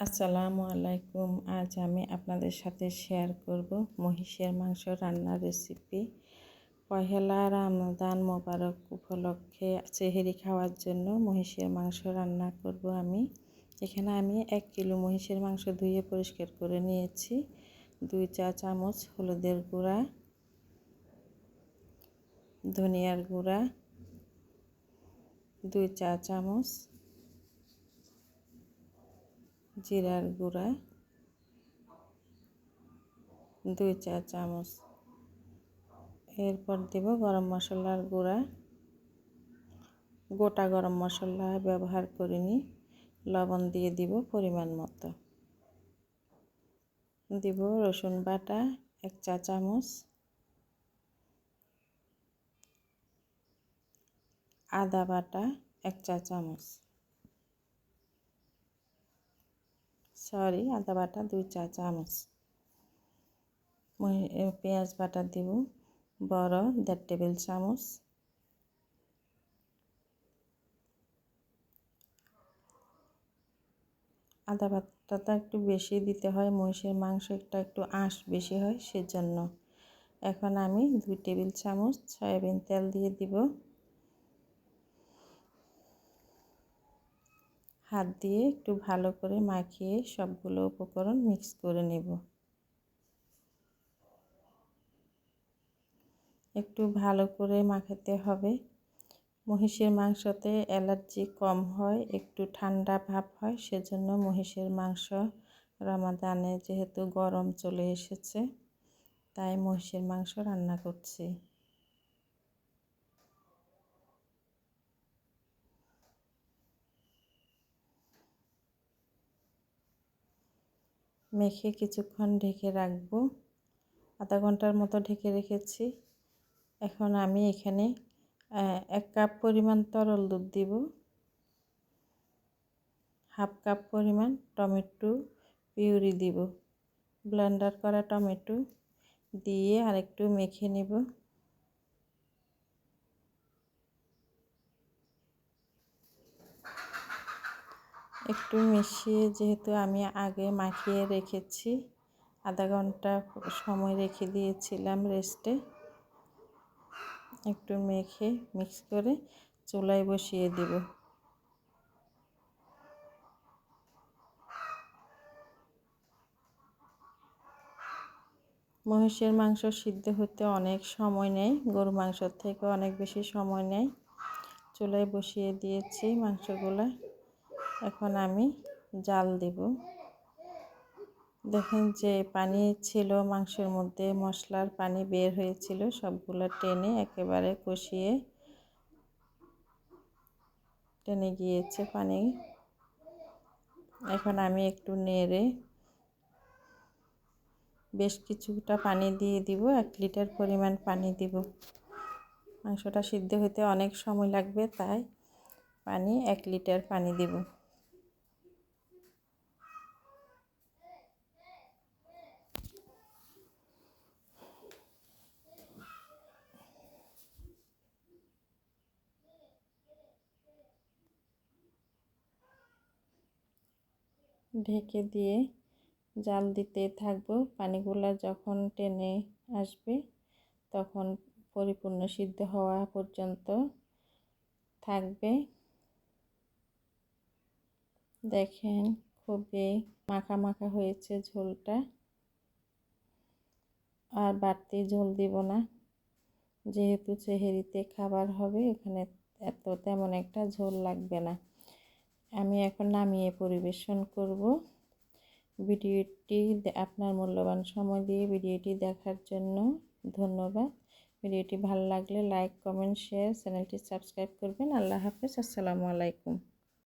আসসালামু আলাইকুম। আজ আমি আপনাদের সাথে শেয়ার করব মহিষের মাংস রান্নার রেসিপি পহেলা রামদান মোবারক উপলক্ষে চেহেরি খাওয়ার জন্য মহিষের মাংস রান্না করব আমি। এখানে আমি এক কিলো মহিষের মাংস ধুয়ে পরিষ্কার করে নিয়েছি। দুই চা চামচ হলুদের গুঁড়া, ধনিয়ার গুঁড়া, দুই চা চামচ জিরার গুঁড়া, দুই চা চামচ। এরপর দেব গরম মশলার গুঁড়া। গোটা গরম মশলা ব্যবহার করিনি লবণ দিয়ে দিব পরিমাণ মতো। দিব রসুন বাটা, এক চা চামচ। আদা বাটা, এক চা চামচ। সরি আদা বাটা দুই চা চামচ। পেঁয়াজ বাটা দিব, বড় দেড় টেবিল চামচ। আদা বাটাটা একটু বেশি দিতে হয়, মহিষের মাংসটা একটু আঁশ বেশি হয় সেজন্য। এখন আমি দুই টেবিল চামচ সয়াবিন তেল দিয়ে দিব। হাত দিয়ে একটু ভালো করে মাখিয়ে সবগুলো উপকরণ মিক্স করে নেব। একটু ভালো করে মাখাতে হবে। মহিষের মাংসতে অ্যালার্জি কম হয়, একটু ঠান্ডা ভাব হয়, সেজন্য মহিষের মাংস রমাদানে যেহেতু গরম চলে এসেছে, তাই মহিষের মাংস রান্না করছি। মেখে কিছুক্ষণ ঢেকে রাখব। আধা ঘণ্টার মতো ঢেকে রেখেছি। এখন আমি এখানে এক কাপ পরিমাণ তরল দুধ দিব। হাফ কাপ পরিমাণ টমেটো পিউরি দিব। ব্লেন্ডার করা টমেটো দিয়ে আরেকটু মেখে নেব। একটু মিশিয়ে যেহেতু আমি আগে মাখিয়ে রেখেছি, আধা ঘণ্টা সময় রেখে দিয়েছিলাম রেস্টে। একটু মেখে, মিক্স করে চুলায় বসিয়ে দেব। মহিষের মাংস সিদ্ধ হতে অনেক সময় নেয় গরু মাংসর থেকে অনেক বেশি সময় নেয়। চুলায় বসিয়ে দিয়েছি মাংসগুলো। এখন আমি জাল দেব। দেখেন যে পানি ছিল মাংসের মধ্যে, মশলার পানি বের হয়েছিল, সবগুলো টেনে একেবারে কষিয়ে টেনে গিয়েছে পানি। এখন আমি একটু নেড়ে বেশ কিছুটা পানি দিয়ে দিব, এক লিটার পরিমাণ পানি দিব। মাংসটা সিদ্ধ হতে অনেক সময় লাগবে, তাই পানি এক লিটার পানি দেব। ঢেকে দিয়ে জাল দিতে থাকব। পানিগুলো যখন টেনে আসবে, তখন পরিপূর্ণ সিদ্ধ হওয়া পর্যন্ত থাকবে। দেখেন, খুবই মাখা মাখা হয়েছে ঝোলটা। আর বাড়তি ঝোল দিব না। যেহেতু চেহারিতে খাবার হবে, এখানে এত তেমন একটা ঝোল লাগবে না। আমি এখন নামিয়ে পরিবেশন করব। ভিডিওটি আপনার মূল্যবান সময় দিয়ে ভিডিওটি দেখার জন্য ধন্যবাদ। ভিডিওটি ভালো লাগলে লাইক, কমেন্ট, শেয়ার, চ্যানেলটি সাবস্ক্রাইব করবেন। আল্লাহ হাফেজ। আসসালামু আলাইকুম।